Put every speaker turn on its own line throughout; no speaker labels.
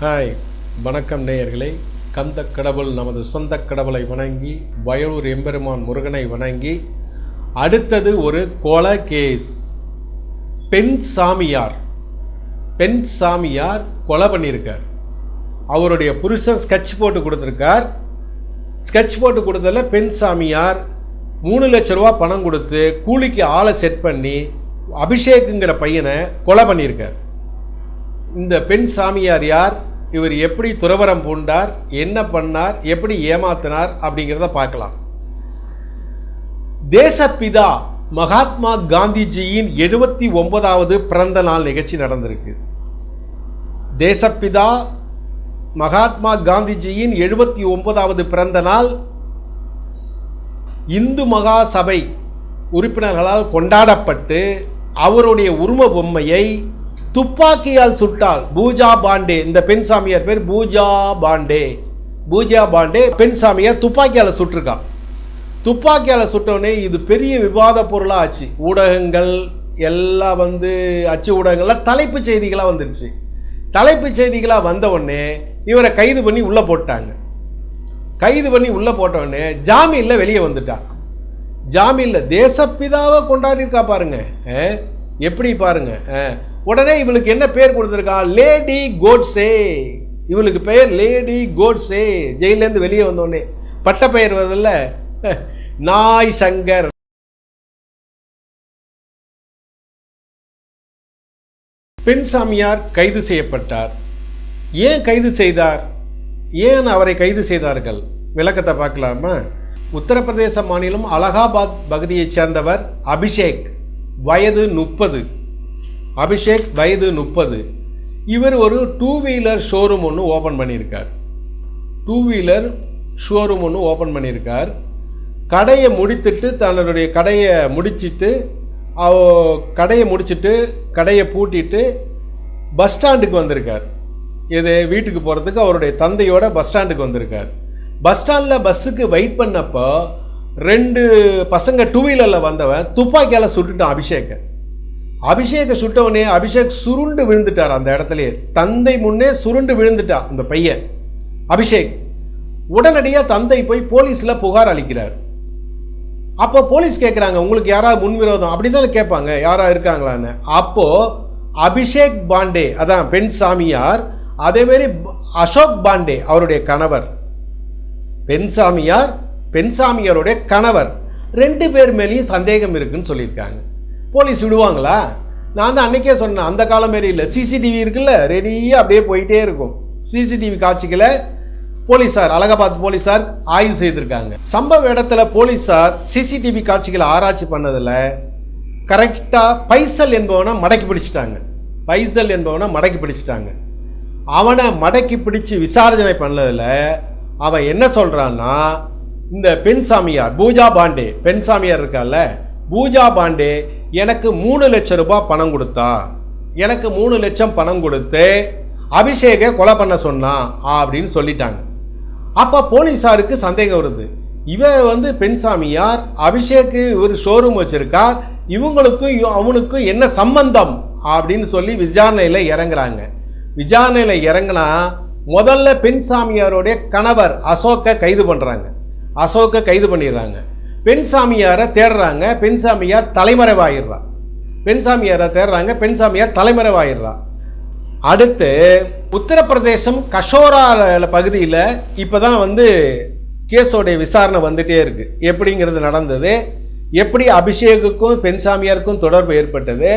Hi வணக்கம் நேயர்களே. கந்த கடவுள் நமது சொந்த கடவுளை வணங்கி வயலூர் எம்பெருமான் முருகனை வணங்கி அடுத்தது ஒரு கொலை கேஸ் பெண் சாமியார் பெண் சாமியார் கொலை பண்ணியிருக்கார். அவருடைய புருஷன் ஸ்கெட்ச் போட்டு கொடுத்துருக்கார். ஸ்கெட்ச் போட்டு கொடுத்ததில் பெண் சாமியார் மூணு லட்ச ரூபா பணம் கொடுத்து கூலிக்கு ஆளை செட் பண்ணி அபிஷேக்குங்கிற பையனை கொலை பண்ணியிருக்கார். இந்த பெண் சாமியார் யார்? இவர் எப்படி துறவரம் பூண்டார்? என்ன பண்ணார்? எப்படி ஏமாத்தினார்? அப்படிங்கிறத பார்க்கலாம். தேசப்பிதா மகாத்மா காந்திஜியின் எழுபத்தி ஒன்பதாவது பிறந்த நாள் நிகழ்ச்சி நடந்திருக்கு. தேசப்பிதா மகாத்மா காந்திஜியின் எழுபத்தி ஒன்பதாவது பிறந்த நாள் இந்து மகா சபை உறுப்பினர்களால் கொண்டாடப்பட்டு அவருடைய உருவ பொம்மையை துப்பாக்கியால் சுட்டால் பூஜா பாண்டே இந்த பெண் சாமியார் பேர் பூஜா பாண்டே. பூஜா பாண்டே பெண் சாமியார் துப்பாக்கியால் சுட்டிருக்கான் துப்பாக்கியால் சுட்டவுடனே இது பெரிய விவாத பொருளாக ஆச்சு. ஊடகங்கள் எல்லாம் வந்து அச்சு ஊடகங்கள்லாம் தலைப்புச் செய்திகளாக வந்துருச்சு. தலைப்புச் செய்திகளாக வந்த உடனே இவரை கைது பண்ணி உள்ளே போட்டாங்க. கைது பண்ணி உள்ளே போட்டவுடனே ஜாமீனில் வெளியே வந்துட்டான் ஜாமீனில் தேசப்பிதாவை கொண்டாடிருக்கா பாருங்க. எப்படி பாருங்க? உடனே இவளுக்கு என்ன பேர் கொடுத்துருக்கா? லேடி கோட்ஸே இவளுக்கு பெயர் லேடி கோட்ஸே ஜெயிலேருந்து வெளியே வந்தோடனே. பட்ட பெயர் வருதுல்ல? நாய் சங்கர். பெண் சாமியார் கைது செய்யப்பட்டார். ஏன் கைது செய்தார்? ஏன் அவரை கைது செய்தார்கள்? விளக்கத்தை பார்க்கலாமா? உத்தரப்பிரதேச மாநிலம் அலகாபாத் பகுதியைச் சேர்ந்தவர் அபிஷேக். வயது முப்பது. அபிஷேக் வயது முப்பது. இவர் ஒரு டூ வீலர் ஷோரூம் ஒன்று ஓப்பன் பண்ணியிருக்கார். டூ வீலர் ஷோரூம் ஒன்று ஓப்பன் பண்ணியிருக்கார். கடையை முடித்துட்டு தன்னுடைய கடையை முடிச்சிட்டு அவ கடையை முடிச்சிட்டு கடையை பூட்டிட்டு பஸ் ஸ்டாண்டுக்கு வந்திருக்கார். இது வீட்டுக்கு போகிறதுக்கு அவருடைய தந்தையோட பஸ் ஸ்டாண்டுக்கு வந்திருக்கார். பஸ் ஸ்டாண்டில் பஸ்ஸுக்கு வெயிட் பண்ணப்போ ரெண்டு பசங்க டூ வீலரில் வந்தவன் துப்பாக்கியால் சுட்டுட்டான் அபிஷேக்கை. அபிஷேக சுட்டவனே அபிஷேக் சுருண்டு விழுந்துட்டார் அந்த இடத்துலயே தந்தை முன்னே சுருண்டு விழுந்துட்டான் அந்த பையன். அபிஷேக் உடனடியாக தந்தை போய் போலீஸில் புகார் அளிக்கிறார். அப்போ போலீஸ் கேட்குறாங்க உங்களுக்கு யாராவது முன்விரோதம்? அப்படி தானே கேட்பாங்க யாராக இருக்காங்களான்னு. அப்போது அபிஷேக் பாண்டே அதான் பெண் சாமியார் அதேமாரி அசோக் பாண்டே அவருடைய கணவர். பெண் சாமியார் பெண் சாமியாருடைய கணவர். ரெண்டு பேர் மேலேயும் சந்தேகம் இருக்குன்னு சொல்லியிருக்காங்க. போலீஸ் விடுவாங்களா? நான் தான் அன்றைக்கே சொன்னேன் அந்த காலம் மாரி இல்லை. சிசிடிவி இருக்குல்ல ரெடியாக அப்படியே போயிட்டே இருக்கும். சிசிடிவி காட்சிகளை போலீஸார் அலகாபாத் போலீஸார் ஆய்வு செய்திருக்காங்க. சம்பவ இடத்துல போலீஸார் சிசிடிவி காட்சிகளை ஆராய்ச்சி பண்ணதில் கரெக்டாக பைசல் என்பவனை மடக்கி பிடிச்சிட்டாங்க. பைசல் என்பவனை மடக்கி பிடிச்சிட்டாங்க. அவனை மடக்கி பிடிச்சு விசாரணை பண்ணதில் அவன் என்ன சொல்கிறான்னா இந்த பெண் சாமியார் பூஜா பாண்டே பெண் சாமியார் இருக்கால பூஜா பாண்டே எனக்கு மூணு லட்சம் ரூபாய் பணம் கொடுத்தா? எனக்கு மூணு லட்சம் பணம் கொடுத்து அபிஷேகை கொலை பண்ண சொன்னான் அப்படின்னு சொல்லிட்டாங்க. அப்போ போலீஸாருக்கு சந்தேகம் வருது. இவ வந்து பெண் சாமியார் அபிஷேக்கு ஒரு ஷோரூம் வச்சிருக்கார் இவங்களுக்கும் அவனுக்கும் என்ன சம்பந்தம்? அப்படின்னு சொல்லி விசாரணையில் இறங்குறாங்க. விசாரணையில் இறங்குனா முதல்ல பெண் சாமியாருடைய கணவர் அசோக்கை கைது பண்ணுறாங்க அசோக்கை கைது பண்ணிடுறாங்க. பெண் சாமியாரை தேடுறாங்க பெண் சாமியார் தலைமறைவாயிடுறா. பெண் சாமியாரை தேடுறாங்க பெண் சாமியார் தலைமறைவாயிடுறா. அடுத்து உத்தரப்பிரதேசம் கஷோரா பகுதியில் இப்போ தான் வந்து கேஸோடைய விசாரணை வந்துட்டே இருக்குது எப்படிங்கிறது நடந்தது எப்படி அபிஷேக்குக்கும் பெண் சாமியாருக்கும் தொடர்பு ஏற்பட்டது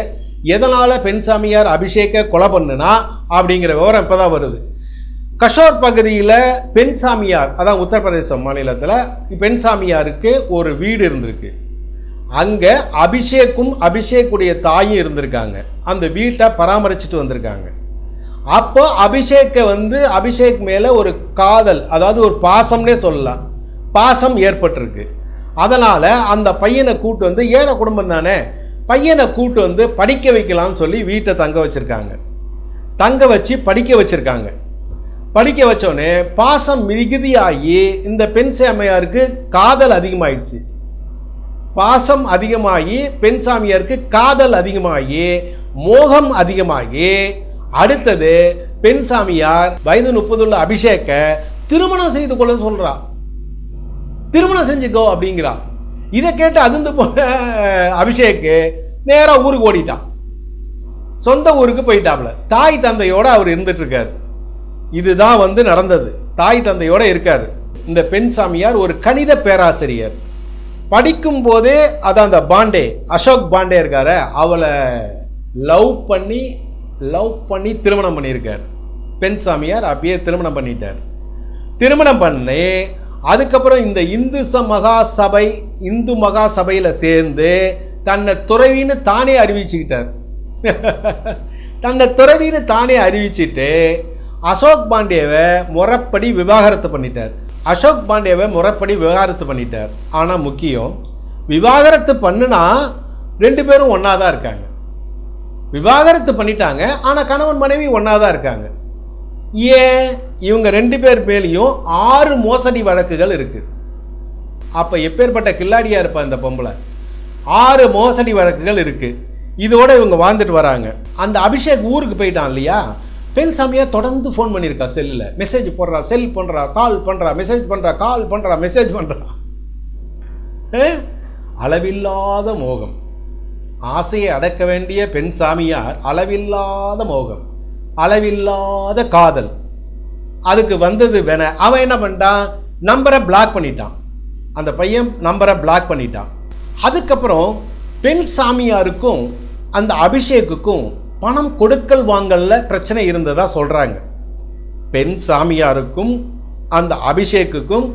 எதனால் பெண் சாமியார் அபிஷேக்கை கொலை பண்ணுனா அப்படிங்கிற விவரம் இப்போ தான் வருது. கஷோர் பகுதியில் பெண் சாமியார் அதான் உத்தரப்பிரதேச மாநிலத்தில் பெண் சாமியாருக்கு ஒரு வீடு இருந்திருக்கு. அங்கே அபிஷேக்கும் அபிஷேக்குடைய தாயும் இருந்திருக்காங்க. அந்த வீட்டை பராமரிச்சுட்டு வந்திருக்காங்க. அப்போ அபிஷேக்கை வந்து அபிஷேக் மேலே ஒரு காதல் அதாவது ஒரு பாசம்னே சொல்லலாம். பாசம் ஏற்பட்டிருக்கு. அதனால் அந்த பையனை கூட்டு வந்து ஏழை குடும்பம் தானே பையனை கூட்டு வந்து படிக்க வைக்கலாம்னு சொல்லி வீட்டை தங்க வச்சுருக்காங்க. தங்க வச்சு படிக்க வச்சுருக்காங்க. படிக்க வச்சோடனே பாசம் மிகுதியாகி இந்த பெண் சாமியாருக்கு காதல் அதிகமாயிடுச்சு. பாசம் அதிகமாகி பெண் சாமியாருக்கு காதல் அதிகமாகி மோகம் அதிகமாகி அடுத்தது பெண் சாமியார் வயது முப்பதுள்ள அபிஷேக திருமணம் செய்து கொள்ள சொல்றா. திருமணம் செஞ்சுக்கோ அப்படிங்கிறா. இதை கேட்டு அதிர்ந்து போன அபிஷேக்கு நேரா ஊருக்கு ஓடிட்டான் சொந்த ஊருக்கு போயிட்டாப்ல. தாய் தந்தையோட அவர் இருந்துட்டு இருக்காரு. இதுதான் வந்து நடந்தது. தாய் தந்தையோட இருக்காரு. இந்த பெண் சாமியார் ஒரு கணித பேராசிரியர். படிக்கும் போதே அதான் அந்த பாண்டே அசோக் பாண்டே இருக்கார. அவளை லவ் பண்ணி லவ் பண்ணி திருமணம் பண்ணியிருக்கார். பெண் சாமியார் அப்பயே திருமணம் பண்ணிட்டார். திருமணம் பண்ணி அதுக்கப்புறம் இந்த இந்து ச மகா சபை இந்து மகா சபையில் சேர்ந்து தன்னை துறவின்னு தானே அறிவிச்சுக்கிட்டார். தன்னை துறவின்னு தானே அறிவிச்சுட்டு அசோக் பாண்டேவை முறைப்படி விவாகரத்து பண்ணிட்டார். அசோக் பாண்டேவை முறைப்படி விவாகரத்து பண்ணிட்டார். ஆனால் முக்கியம் விவாகரத்து பண்ணுனா ரெண்டு பேரும் ஒன்றா தான் இருக்காங்க. விவாகரத்து பண்ணிட்டாங்க ஆனால் கணவன் மனைவி ஒன்றா தான் இருக்காங்க. ஏன்? இவங்க ரெண்டு பேர் மேலேயும் ஆறு மோசடி வழக்குகள் இருக்குது அப்போ எப்பேற்பட்ட கில்லாடியாக இருப்பா இந்த பொம்பளை? ஆறு மோசடி வழக்குகள் இருக்குது இதோட இவங்க வாழ்ந்துட்டு வராங்க. அந்த அபிஷேக் ஊருக்கு போயிட்டான் இல்லையா? பெருசாமியா தொடர்ந்து ஃபோன் பண்ணியிருக்கா செல்லில் மெசேஜ் போடுறா செல் பண்ணுறா கால் பண்ணுறா மெசேஜ் பண்ணுறா கால் பண்ணுறா மெசேஜ் பண்ணுறா அளவில்லாத மோகம். ஆசையை அடக்க வேண்டிய பெண் சாமியார் அளவில்லாத மோகம். அளவில்லாத காதல். அதுக்கு வந்தது வேண அவன் என்ன பண்ணிட்டான்? நம்பரை பிளாக் பண்ணிட்டான். அந்த பையன் நம்பரை பிளாக் பண்ணிட்டான். அதுக்கப்புறம் பெண் சாமியாருக்கும் அந்த அபிஷேக்குக்கும் பணம் கொடுக்கல் வாங்கல்ல பிரச்சனை இருந்ததா சொல்றாங்க. பெண் சாமியாருக்கும் அந்த அபிஷேக்குக்கும்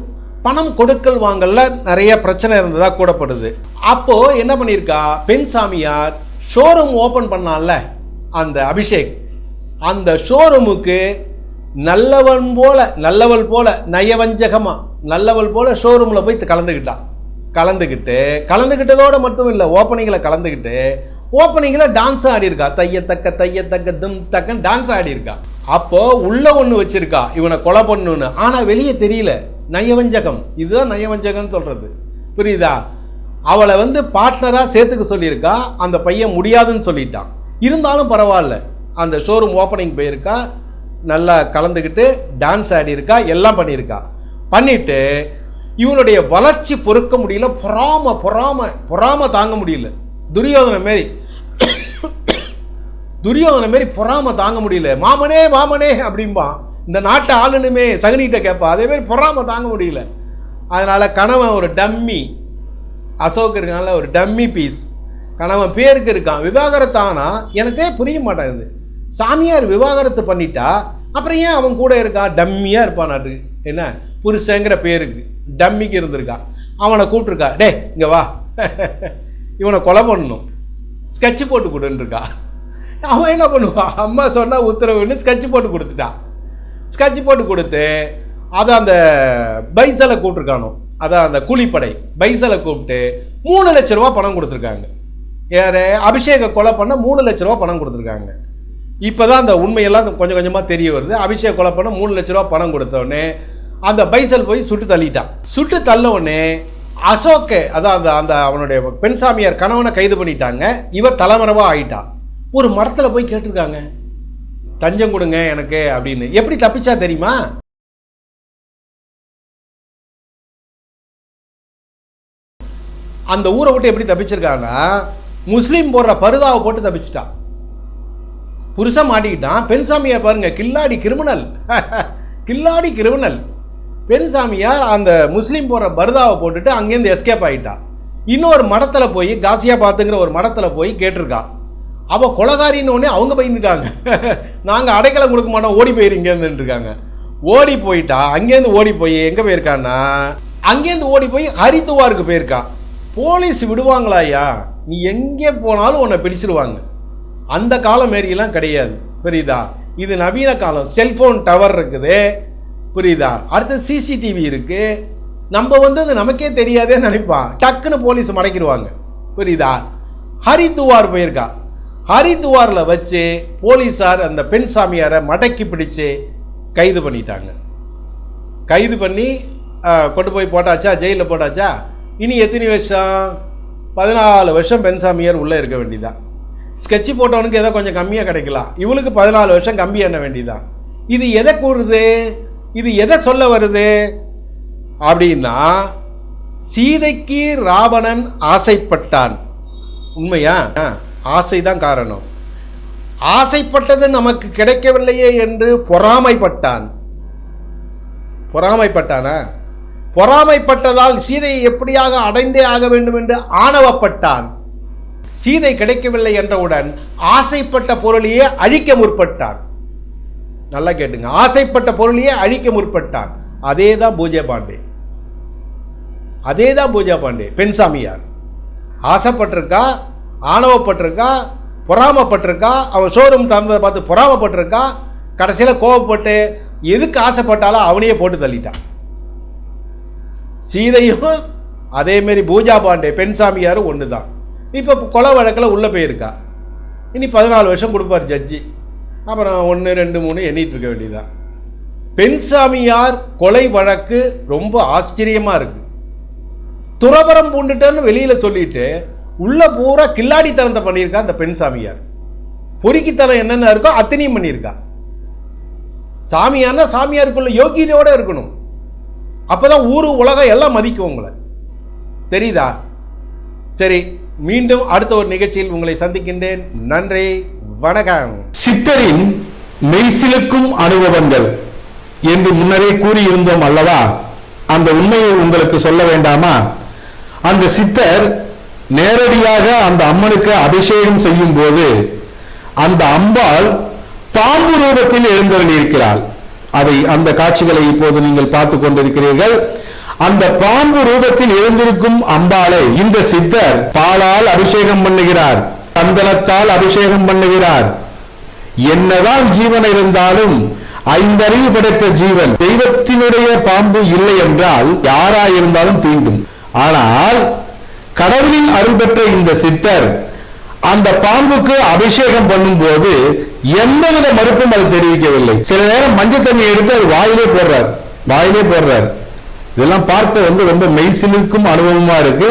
பணம் கொடுக்கல் வாங்கல்ல நிறைய பிரச்சனை இருந்ததா கூடப்படுது அப்போ என்ன பண்ணியிருக்கா? பெண் சாமியார் ஷோரூம் ஓபன் பண்ணான்ல அந்த அபிஷேக். அந்த ஷோரூமுக்கு நல்லவன் போல நல்லவள் போல நயவஞ்சகமா நல்லவள் போல ஷோரூம்ல போய் கலந்துக்கிட்டான் கலந்துக்கிட்டு கலந்துக்கிட்டதோட மட்டும் இல்லை ஓப்பனிங்கில் கலந்துக்கிட்டு ஓப்பனிங்கில் டான்ஸ் ஆடியிருக்கா? தையத்தக்க தையத்தக்க தக்க தக்க தும் தக்கன்னு டான்ஸ் ஆடியிருக்கா? அப்போது அப்போ உள்ள ஒன்று வச்சிருக்கா இவனை கொலை பண்ணுன்னு. ஆனால் வெளியே தெரியல. நயவஞ்சகம். இதுதான் நயவஞ்சகம்னு சொல்கிறது புரியுதா? அவளை வந்து பார்ட்னராக சேர்த்துக்க சொல்லியிருக்கா. அந்த பையன் முடியாதுன்னு சொல்லிட்டான். இருந்தாலும் பரவாயில்ல. அந்த ஷோரூம் ஓப்பனிங் போயிருக்கா. நல்லா கலந்துக்கிட்டு டான்ஸ் ஆடியிருக்கா. எல்லாம் பண்ணியிருக்கா. பண்ணிட்டு இவனுடைய வளர்ச்சி பொறுக்க முடியல. பொறாம பொறாம பொறாம தாங்க முடியல. துரியோதன மாரி துரியோதன மாரி பொறாம தாங்க முடியல. மாமனே மாமனே அப்படிம்பான் இந்த நாட்டை ஆளுனுமே சகுனிகிட்ட கேட்பான் அதே மாதிரி பொறாம தாங்க முடியல. அதனால் கணவன் ஒரு டம்மி. அசோக் இருக்கான்ல ஒரு டம்மி பீஸ். கணவன் பேருக்கு இருக்கான். விவாகரத்து ஆனால் எனக்கே புரிய மாட்டேங்குது. சாமியார் விவாகரத்து பண்ணிட்டா அப்புறம் ஏன் அவன் கூட இருக்கான்? டம்மியாக இருப்பான் நாட்டு. என்ன? புருஷங்கிற பேருக்கு. டம்மிக்கு இருந்திருக்கான். அவனை கூப்பிட்டுருக்கா. டே இங்கே வா. இவனை கொலை பண்ணணும். ஸ்கெட்ச் போட்டு கொடுன்னு இருக்கா அவன் என்ன பண்ணுவான்? அம்மா சொன்னால் உத்தரவுன்னு ஸ்கெட்ச் போட்டு கொடுத்துட்டான். ஸ்கெட்ச் போட்டு கொடுத்து அதை அந்த பைசலை கூப்பிட்ருக்கானோ அதான் அந்த கூலிப்படை பைசலை கூப்பிட்டு மூணு லட்ச ரூபா பணம் கொடுத்துருக்காங்க. யார்? அபிஷேக கொலை பண்ண மூணு லட்ச ரூபா பணம் கொடுத்துருக்காங்க. இப்போ தான் அந்த உண்மையெல்லாம் கொஞ்சம் கொஞ்சமாக தெரிய வருது. அபிஷேக் கொலை பண்ண மூணு லட்ச ரூபா பணம் கொடுத்தோடனே அந்த பைசல் போய் சுட்டு தள்ளிட்டான். சுட்டு தள்ளவுடனே உடனே அசோக்கு அதான் அந்த அந்த அவனுடைய பெண் சாமியார் கணவனை கைது பண்ணிட்டாங்க. இவ தலைமறைவாக ஆயிட்டான் ஒரு மரத்தில் போய் கேட்டிருக்காங்க. தஞ்சம் கொடுங்க எனக்கு அப்படின்னு. எப்படி தப்பிச்சா தெரியுமா? அந்த ஊரை விட்டு எப்படி தப்பிச்சிருக்காங்கன்னா முஸ்லீம் போடுற பருதாவை போட்டு தப்பிச்சிட்டான். புருஷன் மாட்டிக்கிட்டான். பெண் சாமியை பாருங்க கில்லாடி கிரிமினல். கில்லாடி கிரிமினல். பெண் சாமியார் அந்த முஸ்லீம் போடுற பருதாவை போட்டுட்டு அங்கேருந்து எஸ்கேப் ஆகிட்டான் இன்னொரு மடத்தில் போய் காசியா காசியாபாத்துங்கிற ஒரு மடத்தில் போய் கேட்டிருக்கான். அவ கொலகாரின்னு அவங்க பயந்துட்டாங்க. நாங்கள் அடைக்கலம் கொடுக்க மாட்டோம் ஓடி போயிருங்கன்னு இருக்காங்க. ஓடி போயிட்டா அங்கேருந்து ஓடி போய் எங்கே போயிருக்கான்னா? அங்கேருந்து ஓடி போய் ஹரித்துவாருக்கு போயிருக்கான் போலீஸ் விடுவாங்களாயா நீ எங்கே போனாலும் உன்னை பிடிச்சிருவாங்க. அந்த காலம் மாரியெல்லாம் கிடையாது. புரியுதா? இது நவீன காலம். செல்போன் டவர் இருக்குது. புரியுதா? அடுத்து சிசிடிவி இருக்கு. நம்ம வந்து அது நமக்கே தெரியாதே நினைப்பான் டக்குன்னு போலீஸ் மடக்கிடுவாங்க. புரியுதா? ஹரித்துவார் போயிருக்கா. ஹரித்துவாரில் வச்சு போலீஸார் அந்த பெண் சாமியாரை மடக்கி பிடிச்சு கைது பண்ணிட்டாங்க. கைது பண்ணி கொண்டு போய் போட்டாச்சா? ஜெயிலில் போட்டாச்சா? இனி எத்தனை வருஷம்? பதினாலு வருஷம் பெண் சாமியார் உள்ளே இருக்க வேண்டியதான் ஸ்கெட்ச் போட்டவனுக்கு ஏதோ கொஞ்சம் கம்மியாக கிடைக்கலாம். இவளுக்கு பதினாலு வருஷம் கம்மி என்ன வேண்டியதான் இது எதை கூறுது? இது எதை சொல்ல வருது? அப்படின்னா சீதைக்கு ராவணன் ஆசைப்பட்டான். உண்மையா? ஆசை தான் காரணம். ஆசைப்பட்டது நமக்கு கிடைக்கவில்லையே என்று பொறாமைப்பட்டான். பொறாமைப்பட்டானா? பொறாமைப்பட்டதால் சீதையை எப்படியாக அடைந்தே ஆக வேண்டும் என்று ஆணவப்பட்டான். சீதை கிடைக்கவில்லை என்றவுடன் ஆசைப்பட்ட பொருளையே அழிக்க முற்பட்டான். நல்லா கேட்டுங்க. ஆசைப்பட்ட பொருளையே அழிக்க முற்பட்டான். அதே தான் பூஜை பாண்டே. அதே தான் பூஜா பாண்டே பெண் சாமியார். ஆசைப்பட்டிருக்கா? ஆணவப்பட்டிருக்கான் பொறாமப்பட்டிருக்கான் அவன் ஷோரூம் தந்ததை பார்த்து பொறாமப்பட்டிருக்கான் கடைசியில் கோவப்பட்டு எதுக்கு ஆசைப்பட்டாலும் அவனையே போட்டு தள்ளிட்டான் சீதையும் அதேமாரி பூஜா பாண்டே பெண் சாமியாரும் ஒன்று தான் இப்போ கொலை வழக்கில் உள்ளே போயிருக்கா. இனி பதினாலு வருஷம் கொடுப்பார் ஜட்ஜி அப்புறம் ஒன்று ரெண்டு மூணு எண்ணிட்டு இருக்க வேண்டியதுதான். பெண் சாமியார் கொலை வழக்கு ரொம்ப ஆச்சரியமாக இருக்குது துறவரம் பூண்டுட்டேன்னு வெளியில் சொல்லிட்டு உள்ள பூரா கில்லாடித்தனத்தை பண்ணியிருக்கா அந்த பெண் சாமியார். பொறுக்கித்தனம் என்னென்ன இருக்கோ அத்தனையும் பண்ணியிருக்கா. சாமியார்னா சாமியாருக்குள்ள யோகியதையோட இருக்கணும். அப்பதான் ஊரு உலகம் எல்லாம் மதிக்கும் உங்களை. தெரியுதா? சரி மீண்டும் அடுத்த ஒரு நிகழ்ச்சியில் உங்களை சந்திக்கின்றேன். நன்றி வணக்கம்.
சித்தரின் மெய்சிலுக்கும் அனுபவங்கள் என்று முன்னரே கூறியிருந்தோம் அல்லவா? அந்த உண்மையை உங்களுக்கு சொல்ல வேண்டாமா? அந்த சித்தர் நேரடியாக அந்த அம்மனுக்கு அபிஷேகம் செய்யும் போது அந்த அம்பாள் பாம்பு ரூபத்தில் எழுந்தருளியிருக்கிறாள். அதை அந்த காட்சிகளை இப்போது நீங்கள் பார்த்து கொண்டிருக்கிறீர்கள். அந்த பாம்பு ரூபத்தில் எழுந்திருக்கும் அம்பாளை இந்த சித்தர் பாலால் அபிஷேகம் பண்ணுகிறார் சந்தனத்தால் அபிஷேகம் பண்ணுகிறார். என்னதான் ஜீவன் இருந்தாலும் ஐந்தறிவு படைத்த ஜீவன் தெய்வத்தினுடைய பாம்பு இல்லை என்றால் யாராயிருந்தாலும் தீண்டும். ஆனால் கடவுளின் அருள் பெற்ற இந்த சித்தர் அந்த பாம்புக்கு அபிஷேகம் பண்ணும் போது எந்தவித மறுப்பும் அது தெரிவிக்கவில்லை. சில நேரம் மஞ்சள் தண்ணி எடுத்து அது வாயிலே போடுறார். வாயிலே போடுறார். இதெல்லாம் பார்க்க வந்து ரொம்ப மெய்சிலுக்கும் அனுபவமா இருக்கு.